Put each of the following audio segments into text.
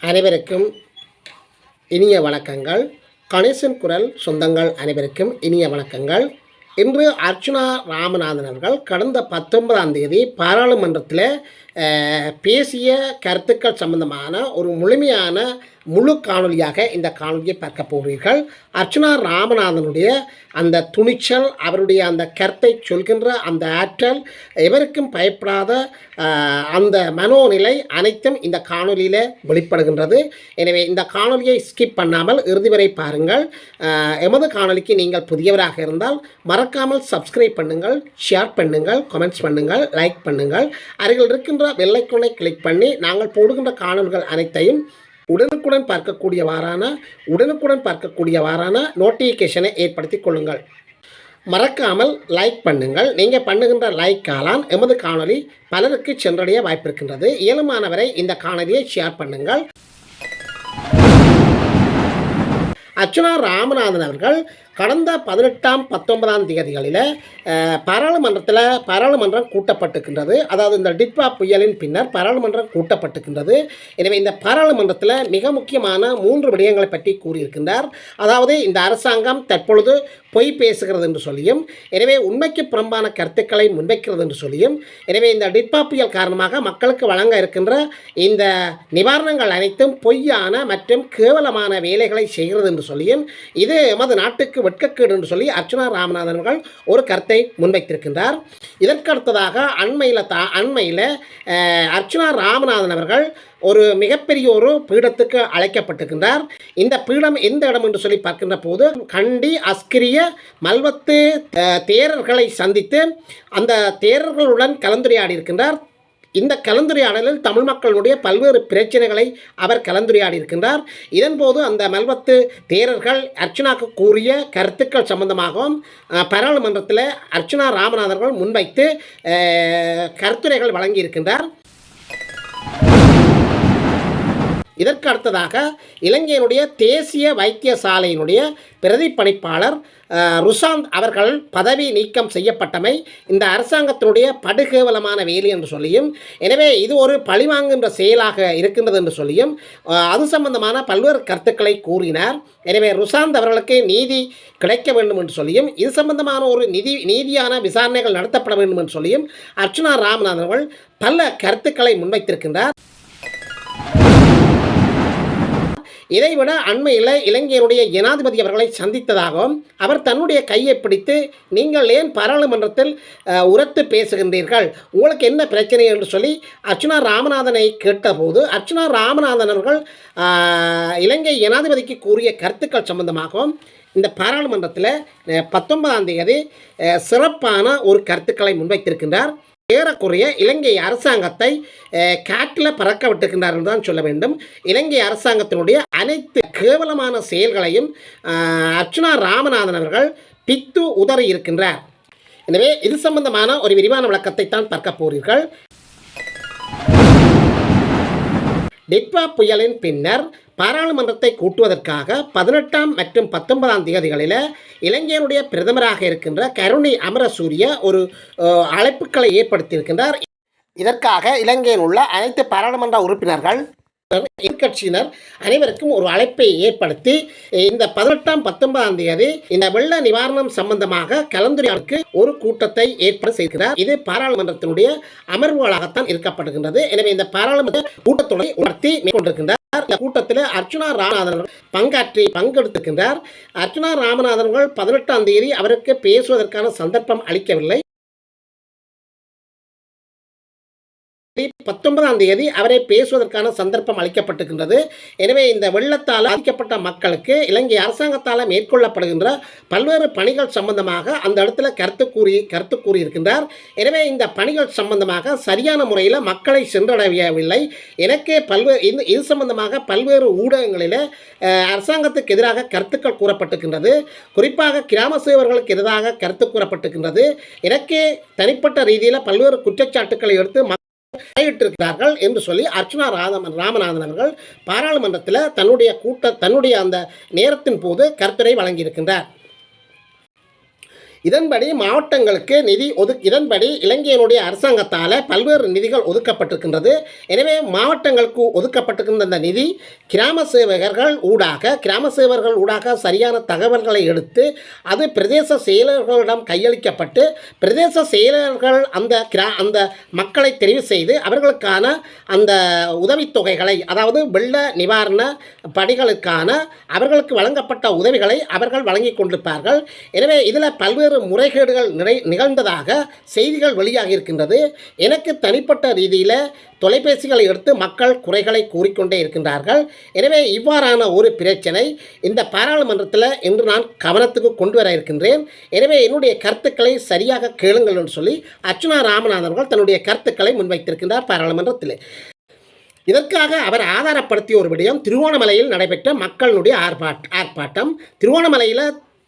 அனைவருக்கும் இனிய வணக்கங்கள். கணேசன் குரல் சொந்தங்கள் அனைவருக்கும் இனிய வணக்கங்கள். இன்று அர்ச்சுனா ராமநாதன் அவர்கள் கடந்த பத்தொன்பதாம் தேதி பாராளுமன்றத்தில் பேசிய கருத்துக்கள் சம்பந்தமான ஒரு முழுமையான முழு காணொளியாக இந்த காணொலியை பார்க்க போகிறீர்கள். அர்ச்சுனா ராமநாதனுடைய அந்த துணிச்சல் அவருடைய அந்த கருத்தை சொல்கின்ற அந்த ஆற்றல் எவருக்கும் பயப்படாத அந்த மனோநிலை அனைத்தும் இந்த காணொலியில் வெளிப்படுகின்றது. எனவே இந்த காணொலியை ஸ்கிப் பண்ணாமல் இறுதி வரை பாருங்கள். எமது காணொலிக்கு நீங்கள் புதியவராக இருந்தால் மறக்காமல் சப்ஸ்கிரைப் பண்ணுங்கள் ஷேர் பண்ணுங்கள் கமெண்ட்ஸ் பண்ணுங்கள் லைக் பண்ணுங்கள். அருகில் இருக்கின்ற வெள்ளைக்குள்ளை கிளிக் பண்ணி நாங்கள் போடுகின்ற காணொல்கள் அனைத்தையும் உடனுக்குடன் பார்க்கக்கூடியவாறான உடனுக்குடன் பார்க்கக்கூடியவாறான நோட்டிஃபிகேஷனை ஏற்படுத்தி கொள்ளுங்கள். மறக்காமல் லைக் பண்ணுங்கள். நீங்கள் பண்ணுகின்ற லைக் காலான் எமது காணொளி பலருக்கு சென்றடைய வாய்ப்பிருக்கின்றது. இயலுமானவரை இந்த காணொலியை ஷேர் பண்ணுங்கள். அர்ச்சுனா ராமநாதன் அவர்கள் கடந்த பதினெட்டாம் பத்தொன்பதாம் தேதிகளில் பாராளுமன்றத்தில் பாராளுமன்றம் கூட்டப்பட்டுக்கின்றது அதாவது இந்த டிட்பா புயலின் பின்னர் பாராளுமன்றம் கூட்டப்பட்டுக்கின்றது எனவே இந்த பாராளுமன்றத்தில் மிக முக்கியமான மூன்று விடயங்களை பற்றி கூறியிருக்கின்றார். அதாவது இந்த அரசாங்கம் தற்பொழுது பொய் பேசுகிறது என்று சொல்லியும் எனவே உண்மைக்கு புறம்பான கருத்துக்களை முன்வைக்கிறது என்று சொல்லியும் எனவே இந்த டிட்பா புயல் காரணமாக மக்களுக்கு வழங்க இருக்கின்ற இந்த நிவாரணங்கள் அனைத்தும் பொய்யான மற்றும் கேவலமான வேலைகளை செய்கிறது என்று சொல்லியும் இது எமது நாட்டுக்கு வெட்கக்கேடு என்று சொல்லி அர்ச்சுனா ராமநாதன் அவர்கள் ஒரு கருத்தை முன்வைத்திருக்கின்றார். இதற்கடுத்ததாக அண்மையில் தா அண்மையில் அர்ச்சனா அர்ச்சுனா ராமநாதன் அவர்கள் ஒரு மிகப்பெரிய ஒரு பீடத்துக்கு அழைக்கப்பட்டிருக்கின்றார். இந்த பீடம் எந்த இடம் என்று சொல்லி பார்க்கின்ற போது கண்டி அஸ்கிரிய மல்வத்து தேரர்களை சந்தித்து அந்த தேரர்களுடன் கலந்துரையாடி இருக்கின்றார் இந்த கலந்துரையாடலில் தமிழ் மக்களுடைய பல்வேறு பிரச்சனைகளை அவர் கலந்துரையாடி இருக்கின்றார் இதன்போது அந்த மல்வத்து தேரர்கள் அர்ச்சனாக்கு கூறிய கருத்துக்கள் சம்பந்தமாகவும் பாராளுமன்றத்தில் அர்ச்சனா ராமநாதர்கள் முன்வைத்து கருத்துரைகள் வழங்கியிருக்கின்றார். இதற்கு அடுத்ததாக இலங்கையினுடைய தேசிய வைத்தியசாலையினுடைய பிரதிப்பணிப்பாளர் ருசாந்த் அவர்கள் பதவி நீக்கம் செய்யப்பட்டமை இந்த அரசாங்கத்தினுடைய படுகேவலமான வேலை என்று சொல்லியும் எனவே இது ஒரு பழிவாங்குகின்ற செயலாக இருக்கின்றது என்று சொல்லியும் அது சம்பந்தமான பல்வேறு கருத்துக்களை கூறினார். எனவே ருசாந்த் அவர்களுக்கு நீதி கிடைக்க வேண்டும் என்று சொல்லியும் இது சம்பந்தமான ஒரு நிதி நீதியான விசாரணைகள் நடத்தப்பட வேண்டும் என்று சொல்லியும் அர்ச்சுனா ராமநாதன் அவர்கள் பல கருத்துக்களை முன்வைத்திருக்கின்றார். இதைவிட அண்மையில் இலங்கையினுடைய ஜனாதிபதி அவர்களை சந்தித்ததாகவும் அவர் தன்னுடைய கையை பிடித்து நீங்கள் ஏன் பாராளுமன்றத்தில் உரத்து பேசுகின்றீர்கள்? உங்களுக்கு என்ன பிரச்சனை? என்று சொல்லி அர்ச்சுனா ராமநாதனை கேட்டபோது அர்ச்சுனா ராமநாதன் அவர்கள் இலங்கை ஜனாதிபதிக்கு கூறிய கருத்துக்கள் சம்பந்தமாகவும் இந்த பாராளுமன்றத்தில் பத்தொன்பதாம் தேதி சிறப்பான ஒரு கருத்துக்களை முன்வைத்திருக்கின்றார். ஏறக்குறைய இலங்கை அரசாங்கத்தை காட்டில் பறக்க விட்டுக்கின்றார் என்று தான் சொல்ல வேண்டும். இலங்கை அரசாங்கத்தினுடைய அனைத்து கேவலமான செயல்களையும் அர்ச்சுனா ராமநாதன் அவர்கள் பித்து உதறி இருக்கின்றார். எனவே இது சம்பந்தமான ஒரு விரிவான விளக்கத்தை தான் பார்க்க போகிறீர்கள். டிட்வா புயலின் பின்னர் பாராளுமன்றத்தை கூட்டுவதற்காக பதினெட்டாம் மற்றும் பத்தொன்பதாம் தேதிகளில் இலங்கையினுடைய பிரதமராக இருக்கின்ற கருணை அமரசூரிய ஒரு அழைப்புகளை ஏற்படுத்தியிருக்கின்றார். இதற்காக இலங்கையில் உள்ள அனைத்து பாராளுமன்ற உறுப்பினர்கள் எதிர்கட்சியினர் அனைவருக்கும் ஒரு அழைப்பை ஏற்படுத்தி இந்த பதினெட்டாம் பத்தொன்பதாம் தேதி இந்த வெள்ள நிவாரணம் சம்பந்தமாக கலந்துரையாடலுக்கு ஒரு கூட்டத்தை ஏற்பாடு செய்கிறார் இது பாராளுமன்றத்தினுடைய அமர்வுகளாகத்தான் இருக்கப்படுகின்றது எனவே இந்த பாராளுமன்ற கூட்டத்தொடரை உணர்த்தி மேற்கொண்டிருக்கின்றார். இந்த கூட்டத்தில் அர்ச்சுனா ராமநாதன் பங்காற்றி பங்கெடுத்திருக்கின்றார். அர்ச்சுனா ராமநாதன் பதினெட்டாம் தேதி அவருக்கு பேசுவதற்கான சந்தர்ப்பம் அளிக்கவில்லை. பத்தொன்பதாம் தேதி அவரை பேசுவதற்கான சந்தர்ப்பம் அளிக்கப்பட்டிருக்கின்றது. எனவே இந்த வெள்ளத்தால் பாதிக்கப்பட்ட மக்களுக்கு இலங்கை அரசாங்கத்தால் மேற்கொள்ளப்படுகின்ற பல்வேறு பணிகள் சம்பந்தமாக அந்த இடத்துல கருத்து கூறி கருத்து கூறியிருக்கின்றார். எனவே இந்த பணிகள் சம்பந்தமாக சரியான முறையில் மக்களை சென்றடையவில்லை. எனக்கே பல்வேறு இந்த இது சம்பந்தமாக பல்வேறு ஊடகங்களில் அரசாங்கத்துக்கு எதிராக கருத்துக்கள் கூறப்பட்டிருக்கின்றது. குறிப்பாக கிராம சேவர்களுக்கு எதிராக கருத்து கூறப்பட்டிருக்கின்றது. எனக்கே தனிப்பட்ட ரீதியில் பல்வேறு குற்றச்சாட்டுக்களை எடுத்து தலையிட்டிருக்கிறார்கள் என்று சொல்லி அர்ச்சனா ராதமன் ராமநாதன் அவர்கள் பாராளுமன்றத்தில் தன்னுடைய கூட்ட தன்னுடைய அந்த நேரத்தின் போது கருத்துரை வழங்கியிருக்கின்றார். இதன்படி மாவட்டங்களுக்கு நிதி ஒது இதன்படி இலங்கையினுடைய அரசாங்கத்தால் பல்வேறு நிதிகள் ஒதுக்கப்பட்டிருக்கின்றது. எனவே மாவட்டங்களுக்கு ஒதுக்கப்பட்டிருக்கின்ற இந்த நிதி கிராம சேவகர்கள் ஊடாக கிராம சேவகர்கள் ஊடாக சரியான தகவல்களை எடுத்து அது பிரதேச செயலர்களிடம் கையளிக்கப்பட்டு பிரதேச செயலர்கள் அந்த கிரா அந்த மக்களை தெரிவு செய்து அவர்களுக்கான அந்த உதவித்தொகைகளை அதாவது வெள்ள நிவாரண பணிகளுக்கான அவர்களுக்கு வழங்கப்பட்ட உதவிகளை அவர்கள் வழங்கி கொண்டிருப்பார்கள். எனவே இதில் பல்வேறு முறைகேடுகள் நிறை நிகழ்ந்ததாக செய்திகள் வெளியாகி இருக்கின்றது எனக்கு தனிப்பட்ட ரீதியில் தொலைபேசிகளை எடுத்து மக்கள் குறைகளை கூறிக்கொண்டே இருக்கின்றார்கள். எனவே இவ்வாறான ஒரு பிரச்சனை இந்த பாராளுமன்றத்தில் இன்று நான் கவனத்துக்கு கொண்டு வர இருக்கின்றேன். எனவே என்னுடைய கருத்துக்களை சரியாக கேளுங்கள் என்று சொல்லி அர்ச்சுனா ராமநாதன் அவர்கள் தன்னுடைய கருத்துக்களை முன்வைத்திருக்கின்றார் பாராளுமன்றத்தில். இதற்காக அவர் ஆதாரப்படுத்திய ஒரு விடயம் திருவோணமலையில் நடைபெற்ற மக்களுடைய ஆர்ப்பாட் ஆர்ப்பாட்டம். திருவோணமலையில்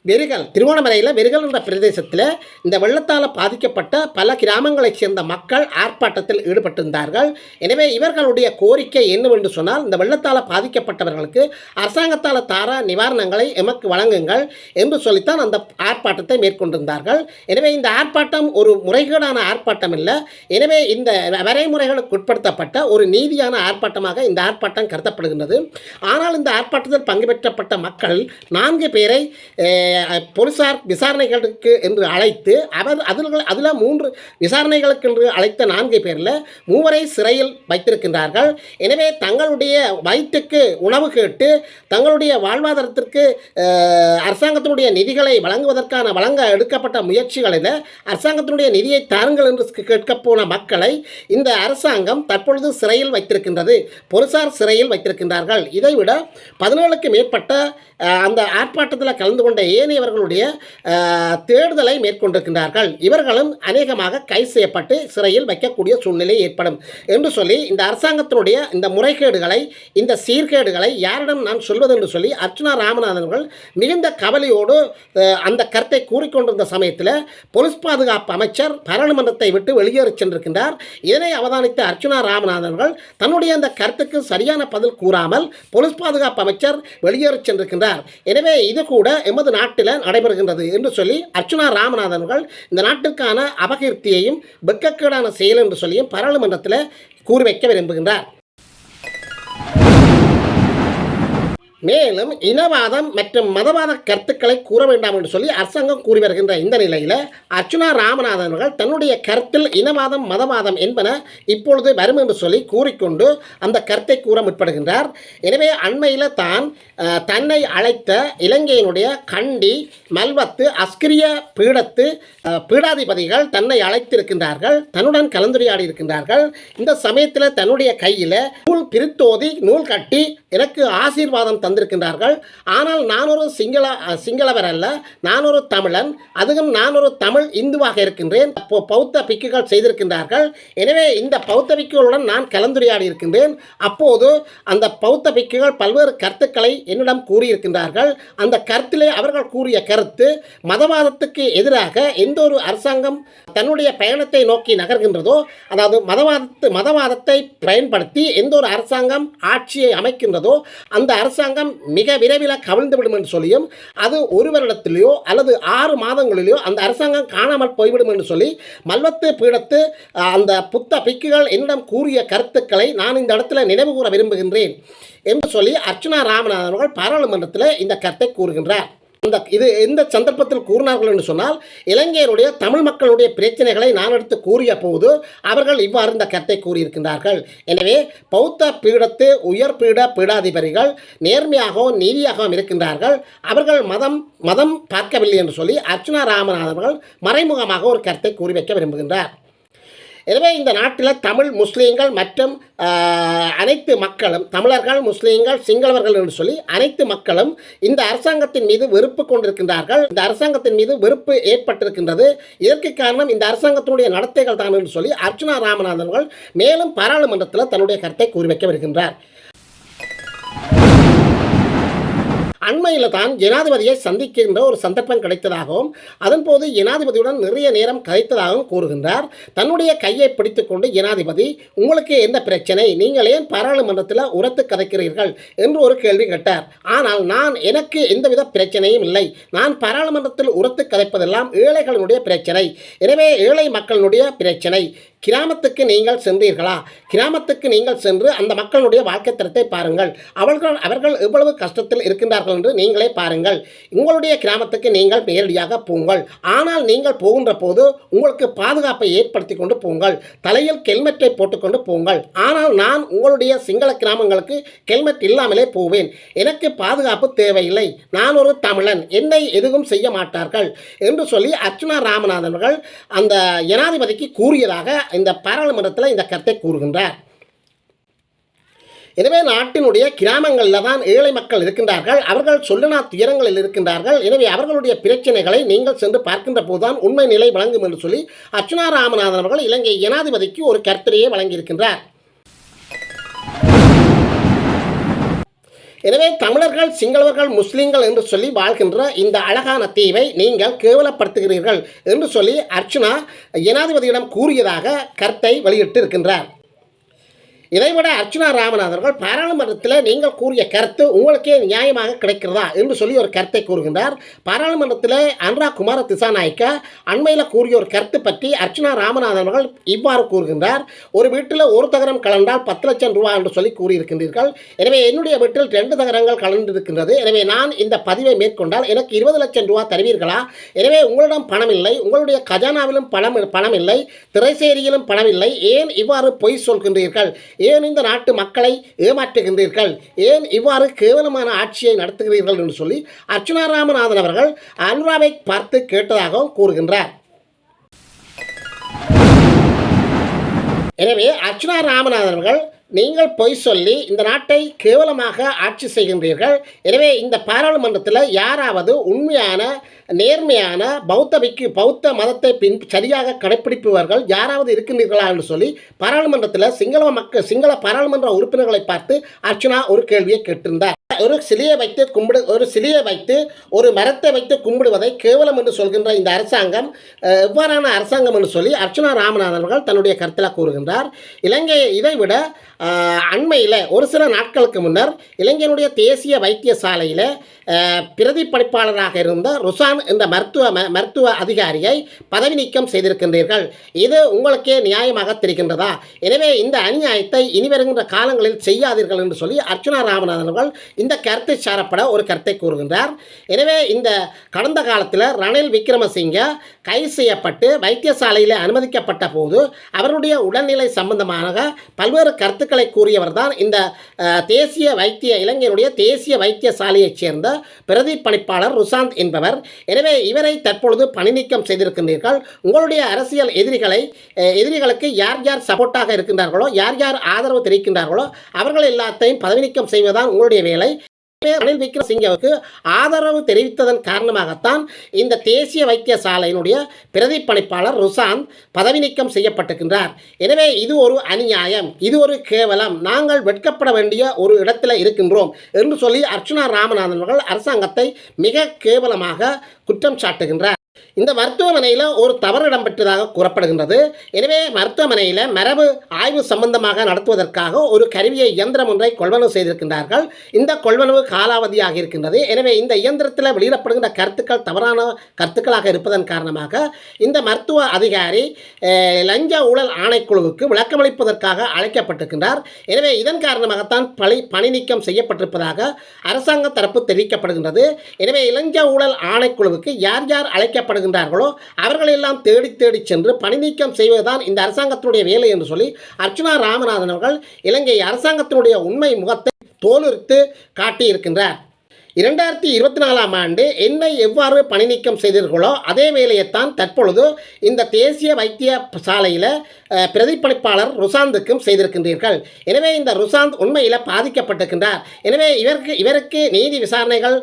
வெறுகல். திருவோணமலையில் வெறுகல் என்ற பிரதேசத்தில் இந்த வெள்ளத்தால் பாதிக்கப்பட்ட பல கிராமங்களைச் சேர்ந்த மக்கள் ஆர்ப்பாட்டத்தில் ஈடுபட்டிருந்தார்கள். எனவே இவர்களுடைய கோரிக்கை என்னவென்று சொன்னால் இந்த வெள்ளத்தால் பாதிக்கப்பட்டவர்களுக்கு அரசாங்கத்தால் தார நிவாரணங்களை எமக்கு வழங்குங்கள் என்று சொல்லித்தான் அந்த ஆர்ப்பாட்டத்தை மேற்கொண்டிருந்தார்கள். எனவே இந்த ஆர்ப்பாட்டம் ஒரு முறைகேடான ஆர்ப்பாட்டம் இல்லை எனவே இந்த வரைமுறைகளுக்கு உட்படுத்தப்பட்ட ஒரு நீதியான ஆர்ப்பாட்டமாக இந்த ஆர்ப்பாட்டம் கருதப்படுகின்றது. ஆனால் இந்த ஆர்ப்பாட்டத்தில் பங்கு பெற்றப்பட்ட மக்கள் நான்கு பேரை போலீசார் விசாரணைகளுக்கு என்று அழைத்து அவர் அதில் அதில் மூன்று விசாரணைகளுக்கு என்று அழைத்த நான்கு பேரில் மூவரை சிறையில் வைத்திருக்கின்றார்கள். எனவே தங்களுடைய வயிற்றுக்கு உணவு கேட்டு தங்களுடைய வாழ்வாதாரத்திற்கு அரசாங்கத்தினுடைய நிதிகளை வழங்குவதற்கான வழங்க எடுக்கப்பட்ட முயற்சிகளில் அரசாங்கத்தினுடைய நிதியை தாருங்கள் என்று கேட்கப் போன மக்களை இந்த அரசாங்கம் தற்பொழுது சிறையில் வைத்திருக்கின்றது. பொருசார் சிறையில் வைத்திருக்கின்றார்கள். இதைவிட பதினேழுக்கு மேற்பட்ட அந்த ஆர்ப்பாட்டத்தில் கலந்து கொண்ட ஏனையவர்களுடைய தேடுதலை மேற்கொண்டிருக்கின்றார்கள். இவர்களும் அநேகமாக கைது செய்யப்பட்டு சிறையில் வைக்கக்கூடிய சூழ்நிலை ஏற்படும் என்று சொல்லி இந்த அரசாங்கத்தினுடைய இந்த முறைகேடுகளை இந்த சீர்கேடுகளை யாரிடம் நான் சொல்வது என்று சொல்லி அர்ச்சுனா ராமநாதன் அவர்கள் மிகுந்த கவலையோடு அந்த கருத்தை கூறிக்கொண்டிருந்த சமயத்தில் போலீஸ் பாதுகாப்பு அமைச்சர் பாராளுமன்றத்தை விட்டு வெளியேறி சென்றிருக்கின்றார். இதனை அவதானித்த அர்ச்சுனா ராமநாதன் அவர்கள் தன்னுடைய அந்த கருத்துக்கு சரியான பதில் கூறாமல் போலீஸ் பாதுகாப்பு அமைச்சர் வெளியேறி சென்றிருக்கின்றார். எனவே இது கூட எமது நாட்டு நாட்டில் நடைபெறுகின்றது என்று சொல்லி அர்ச்சுனா ராமநாதன் அவர்கள் இந்த நாட்டிற்கான அபகீர்த்தியையும் வெக்கக்கேடான செயல் என்று சொல்லியும் பாராளுமன்றத்தில் கூறி வைக்க விரும்புகின்றார். மேலும் இனவாதம் மற்றும் மதவாத கருத்துக்களை கூற வேண்டாம் என்று சொல்லி அரசாங்கம் கூறி வருகின்ற இந்த நிலையில் அர்ச்சுனா ராமநாதன் அவர்கள் தன்னுடைய கருத்தில் இனவாதம் மதவாதம் என்பன இப்பொழுது வரும் என்று சொல்லி கூறிக்கொண்டு அந்த கருத்தை கூற முற்படுகின்றார். எனவே அண்மையில் தான் தன்னை அழைத்த இலங்கையினுடைய கண்டி மல்வத்து அஸ்கிரிய பீடத்து பீடாதிபதிகள் தன்னை அழைத்திருக்கின்றார்கள். தன்னுடன் கலந்துரையாடி இருக்கின்றார்கள். இந்த சமயத்தில் தன்னுடைய கையில் நூல் பிரித்தோதி நூல் கட்டி எனக்கு ஆசீர்வாதம் தந்திருக்கின்றார்கள் ஆனால் நான் ஒரு சிங்கள சிங்களவர் அல்ல நான் ஒரு தமிழன் அதுவும் நான் ஒரு தமிழ் இந்துவாக இருக்கின்றேன். பௌத்த பிக்குகள் செய்திருக்கின்றார்கள். எனவே இந்த பௌத்த பிக்குகளுடன் நான் கலந்துரையாடி இருக்கின்றேன். அப்போது அந்த பௌத்த பிக்குகள் பல்வேறு கருத்துக்களை என்னிடம் கூறியிருக்கின்றார்கள். அந்த கருத்திலே அவர்கள் கூறிய கருத்து மதவாதத்துக்கு எதிராக எந்த ஒரு அரசாங்கம் தன்னுடைய பயணத்தை நோக்கி நகர்கின்றதோ அதாவது மதவாதத்து மதவாதத்தை பயன்படுத்தி எந்த ஒரு அரசாங்கம் ஆட்சியை அமைக்கின்றதோ அந்த அரசாங்கம் மிக விரைவில் கவிழ்ந்துவிடும் என்று சொல்லியும் அது ஒரு வருடத்திலேயோ அல்லது ஆறு மாதங்களிலேயோ அந்த அரசாங்கம் காணாமல் போய்விடும் என்று சொல்லி மல்வத்து பீடத்து அந்த புத்த பிக்குகள் என்னிடம் கூறிய கருத்துக்களை நான் இந்த இடத்துல நினைவு கூற விரும்புகின்றேன் என்று சொல்லி அர்ச்சுனா ராமநாதன் அவர்கள் பாராளுமன்றத்தில் இந்த கருத்தை கூறுகின்றார். இந்த இது எந்த சந்தர்ப்பத்தில் கூறினார்கள் என்று சொன்னால் இலங்கையருடைய தமிழ் மக்களுடைய பிரச்சனைகளை நான் எடுத்து கூறிய போது அவர்கள் இவ்வாறு இந்த கருத்தை கூறியிருக்கின்றார்கள். எனவே பௌத்த பீடத்து உயர் பீட பீடாதிபதிகள் நேர்மையாகவும் நீதியாகவும் இருக்கின்றார்கள். அவர்கள் மதம் மதம் பார்க்கவில்லை என்று சொல்லி அர்ச்சுனா ராமநாதன் அவர்கள் மறைமுகமாக ஒரு கருத்தை கூறி வைக்க விரும்புகின்றார். எனவே இந்த நாட்டில் தமிழ் முஸ்லீம்கள் மற்றும் அனைத்து மக்களும் தமிழர்கள் முஸ்லீம்கள் சிங்களவர்கள் என்று சொல்லி அனைத்து மக்களும் இந்த அரசாங்கத்தின் மீது வெறுப்பு கொண்டிருக்கின்றார்கள். இந்த அரசாங்கத்தின் மீது வெறுப்பு ஏற்பட்டிருக்கின்றது. இதற்கு காரணம் இந்த அரசாங்கத்தினுடைய நடத்தைகள் தான் என்று சொல்லி அர்ச்சுனா ராமநாதன் அவர்கள் மேலும் பாராளுமன்றத்தில் தன்னுடைய கருத்தை கூறி வைக்க வருகின்றார். அண்மையில் தான் ஜனாதிபதியை சந்திக்கின்ற ஒரு சந்தர்ப்பம் கிடைத்ததாகவும் அதன்போது ஜனாதிபதியுடன் நிறைய நேரம் கதைத்ததாகவும் கூறுகின்றார். தன்னுடைய கையை பிடித்துக்கொண்டு ஜனாதிபதி உங்களுக்கு எந்த பிரச்சனை? நீங்கள் ஏன் பாராளுமன்றத்தில் உரத்து கதைக்கிறீர்கள்? என்று ஒரு கேள்வி கேட்டார். ஆனால் நான் எனக்கு எந்தவித பிரச்சனையும் இல்லை. நான் பாராளுமன்றத்தில் உரத்து கதைப்பதெல்லாம் ஏழைகளுடைய பிரச்சனை. எனவே ஏழை மக்களுடைய பிரச்சனை. கிராமத்துக்கு நீங்கள் சென்றீர்களா? கிராமத்துக்கு நீங்கள் சென்று அந்த மக்களுடைய வாழ்க்கை தரத்தை பாருங்கள். அவர்கள் அவர்கள் எவ்வளவு கஷ்டத்தில் இருக்கின்றார்கள் என்று நீங்களே பாருங்கள். உங்களுடைய கிராமத்துக்கு நீங்கள் நேரடியாக போங்கள். ஆனால் நீங்கள் போகின்ற போது உங்களுக்கு பாதுகாப்பை ஏற்படுத்தி கொண்டு போங்கள். தலையில் ஹெல்மெட்டை போட்டுக்கொண்டு போங்கள். ஆனால் நான் உங்களுடைய சிங்கள கிராமங்களுக்கு ஹெல்மெட் இல்லாமலே போவேன். எனக்கு பாதுகாப்பு தேவையில்லை. நான் ஒரு தமிழன். என்னை எதுவும் செய்ய மாட்டார்கள். என்று சொல்லி அர்ச்சுனா ராமநாதன் அவர்கள் அந்த ஜனாதிபதிக்கு கூறியதாக இந்த பாராளுமன்றத்தில் இந்த கருத்தை கூறுகின்றார். எனவே நாட்டினுடைய கிராமங்களில் தான் ஏழை மக்கள் இருக்கின்றார்கள். அவர்கள் சொல்லினா துயரங்களில் இருக்கின்றார்கள். எனவே அவர்களுடைய பிரச்சனைகளை நீங்கள் சென்று பார்க்கின்ற போதுதான் உண்மை நிலை வழங்கும் என்று சொல்லி அர்ச்சுனா ராமநாதன் அவர்கள் இலங்கை ஜனாதிபதிக்கு ஒரு கருத்துரையை வழங்கியிருக்கின்றார். எனவே தமிழர்கள் சிங்களவர்கள் முஸ்லீம்கள் என்று சொல்லி வாழ்கின்ற இந்த அழகான தீவை நீங்கள் கேவலப்படுத்துகிறீர்கள் என்று சொல்லி அர்ச்சுனா ஜனாதிபதியிடம் கூறியதாக கருத்தை வெளியிட்டு இருக்கின்றார் இதைவிட அர்ச்சனா ராமநாதன் அவர்கள் பாராளுமன்றத்தில் நீங்கள் கூறிய கருத்து உங்களுக்கே நியாயமாக கிடைக்கிறதா என்று சொல்லி ஒரு கருத்தை கூறுகின்றார். பாராளுமன்றத்தில் அன்ரா குமார திசாநாயக்கா அண்மையில் கூறிய ஒரு கருத்து பற்றி அர்ச்சனா ராமநாதன் அவர்கள் இவ்வாறு கூறுகின்றார். ஒரு வீட்டில் ஒரு தகரம் கலந்தால் பத்து லட்சம் ரூபாய் என்று சொல்லி கூறியிருக்கின்றீர்கள். எனவே என்னுடைய வீட்டில் ரெண்டு தகரங்கள் கலந்திருக்கின்றது. எனவே நான் இந்த பதிவை மேற்கொண்டால் எனக்கு இருபது லட்சம் ரூபாய் தருவீர்களா? எனவே உங்களிடம் பணம் இல்லை உங்களுடைய கஜானாவிலும் பணம் பணம் இல்லை திரைசேரியிலும் பணம் இல்லை ஏன் இவ்வாறு பொய் சொல்கின்றீர்கள்? ஏன் இந்த நாட்டு மக்களை ஏமாற்றுகின்றீர்கள்? ஏன் இவ்வாறு கேவலமான ஆட்சியை நடத்துகிறீர்கள் என்று சொல்லி அர்ச்சுனா ராமநாதன் அவர்கள் அனுராவை பார்த்து கேட்டதாகவும் கூறுகின்றார். எனவே அர்ச்சுனா ராமநாதன் அவர்கள் நீங்கள் பொய் சொல்லி இந்த நாட்டை கேவலமாக ஆட்சி செய்கின்றீர்கள். எனவே இந்த பாராளுமன்றத்தில் யாராவது உண்மையான நேர்மையான பௌத்தபிக்கு பௌத்த மதத்தை பின் சரியாக கடைப்பிடிப்பவர்கள் யாராவது இருக்கின்றீர்களா என்று சொல்லி பாராளுமன்றத்தில் சிங்கள மக்கள் சிங்கள பாராளுமன்ற உறுப்பினர்களை பார்த்து அர்ச்சுனா ஒரு கேள்வியை கேட்டிருந்தார். ஒரு சிலையை வைத்து கும்பிடு ஒரு சிலையை வைத்து ஒரு மரத்தை வைத்து கும்பிடுவதை கேவலம் என்று சொல்கின்ற இந்த அரசாங்கம் எவ்வாறான அரசாங்கம் என்று சொல்லி அர்ச்சுனா ராமநாதன் அவர்கள் தன்னுடைய கருத்தில் கூறுகின்றார். இலங்கை இதைவிட அண்மையில் ஒரு சில நாட்களுக்கு முன்னர் இளைஞனுடைய தேசிய வைத்தியசாலையில் பிரதி பணிப்பாளராக இருந்த ருசான் இந்த மருத்துவ ம- மருத்துவ அதிகாரியை பதவி நீக்கம் செய்திருக்கின்றீர்கள். இது உங்களுக்கே நியாயமாக தெரிகின்றதா? எனவே இந்த அநியாயத்தை இனி வருகின்ற காலங்களில் செய்யாதீர்கள் என்று சொல்லி அர்ச்சுனா ராமநாதன் அவர்கள் இந்த கருத்தை சாரப்பட ஒரு கருத்தை கூறுகின்றார். எனவே இந்த கடந்த காலத்தில் ரணில் விக்ரமசிங்க கைது செய்யப்பட்டு வைத்தியசாலையில் அனுமதிக்கப்பட்ட போது அவருடைய உடல்நிலை சம்பந்தமாக பல்வேறு கருத்து கருத்துக்களை கூறியவர் தான் இந்த தேசிய வைத்திய இளைஞருடைய தேசிய வைத்தியசாலையைச் சேர்ந்த பிரதி பணிப்பாளர் ருசாந்த் என்பவர். எனவே இவரை தற்பொழுது பணி நீக்கம் செய்திருக்கின்றீர்கள். உங்களுடைய அரசியல் எதிரிகளை எதிரிகளுக்கு யார் யார் சப்போர்ட்டாக இருக்கின்றார்களோ யார் யார் ஆதரவு தெரிவிக்கின்றார்களோ அவர்கள் எல்லாத்தையும் பதவி நீக்கம் செய்வதுதான் உங்களுடைய வேலை. ரணில் விக்ரமசிங்கவுக்கு ஆதரவு தெரிவித்ததன் காரணமாகத்தான் இந்த தேசிய வைத்தியசாலையினுடைய பிரதிப்பணிப்பாளர் ருசாந்த் பதவி நீக்கம் செய்யப்பட்டிருக்கின்றார். எனவே இது ஒரு அநியாயம். இது ஒரு கேவலம். நாங்கள் வெட்கப்பட வேண்டிய ஒரு இடத்துல இருக்கின்றோம் என்று சொல்லி அர்ச்சுனா ராமநாதன் அவர்கள் அரசாங்கத்தை மிக கேவலமாக குற்றம் சாட்டுகின்றார். இந்த மருத்துவமனையில் ஒரு தவறு இடம்பெற்றதாக கூறப்படுகின்றது. எனவே மருத்துவமனையில் மரபு ஆய்வு சம்பந்தமாக நடத்துவதற்காக ஒரு கருவியை இயந்திரம் ஒன்றை கொள்வனவு செய்திருக்கின்றார்கள். இந்த கொள்வனவு காலாவதியாக இருக்கின்றது. எனவே இந்த இயந்திரத்தில் வெளியிடப்படுகின்ற கருத்துக்கள் தவறான கருத்துக்களாக இருப்பதன் காரணமாக இந்த மருத்துவ அதிகாரி லஞ்ச ஊழல் ஆணைக்குழுவுக்கு விளக்கமளிப்பதற்காக அழைக்கப்பட்டிருக்கின்றார். எனவே இதன் காரணமாகத்தான் பணி பணி நீக்கம் செய்யப்பட்டிருப்பதாக அரசாங்க தரப்பு தெரிவிக்கப்படுகின்றது. எனவே இளஞ்ச ஊழல் ஆணைக்குழுவுக்கு யார் யார் அழைக்கப்பட்ட அழைக்கப்படுகின்றார்களோ அவர்களையெல்லாம் தேடி தேடி சென்று பணி நீக்கம் செய்வதுதான் இந்த அரசாங்கத்தினுடைய வேலை என்று சொல்லி அர்ச்சுனா ராமநாதன் அவர்கள் இலங்கை அரசாங்கத்தினுடைய உண்மை முகத்தை தோலுரித்து காட்டியிருக்கின்றார். இரண்டாயிரத்தி இருபத்தி நாலாம் ஆண்டு என்னை எவ்வாறு பணி நீக்கம் செய்தீர்களோ அதே வேலையைத்தான் தற்பொழுது இந்த தேசிய வைத்திய சாலையில் பிரதிபலிப்பாளர் ருசாந்துக்கும் செய்திருக்கின்றீர்கள். எனவே இந்த ருசாந்த் உண்மையில் பாதிக்கப்பட்டிருக்கின்றார். எனவே இவருக்கு இவருக்கு நீதி விசாரணைகள்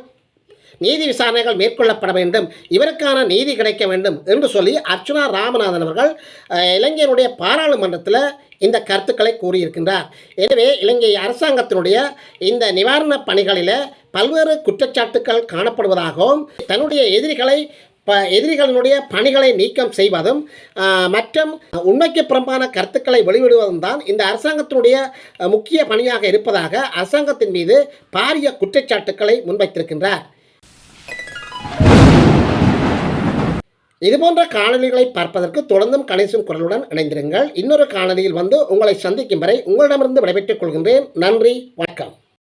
நீதி விசாரணைகள் மேற்கொள்ளப்பட வேண்டும். இவருக்கான நீதி கிடைக்க வேண்டும் என்று சொல்லி அர்ச்சுனா ராமநாதன் அவர்கள் இளைஞருடைய இலங்கையினுடைய பாராளுமன்றத்தில் இந்த கருத்துக்களை கூறியிருக்கின்றார். எனவே இலங்கை அரசாங்கத்தினுடைய இந்த நிவாரணப் பணிகளில் பல்வேறு குற்றச்சாட்டுக்கள் காணப்படுவதாகவும் தன்னுடைய எதிரிகளை ப எதிரிகளினுடைய பணிகளை நீக்கம் செய்வதும் மற்றும் உண்மைக்கு புறம்பான கருத்துக்களை வெளியிடுவதும் தான் இந்த அரசாங்கத்தினுடைய முக்கிய பணியாக இருப்பதாக அரசாங்கத்தின் மீது பாரிய குற்றச்சாட்டுக்களை முன்வைத்திருக்கின்றார். இதுபோன்ற காணொலிகளை பார்ப்பதற்கு தொடர்ந்தும் கணேசன் குரலுடன் இணைந்திருங்கள். இன்னொரு காணொலியில் வந்து உங்களை சந்திக்கும் வரை உங்களிடமிருந்து விடைபெற்றுக் கொள்கின்றேன். நன்றி வணக்கம்.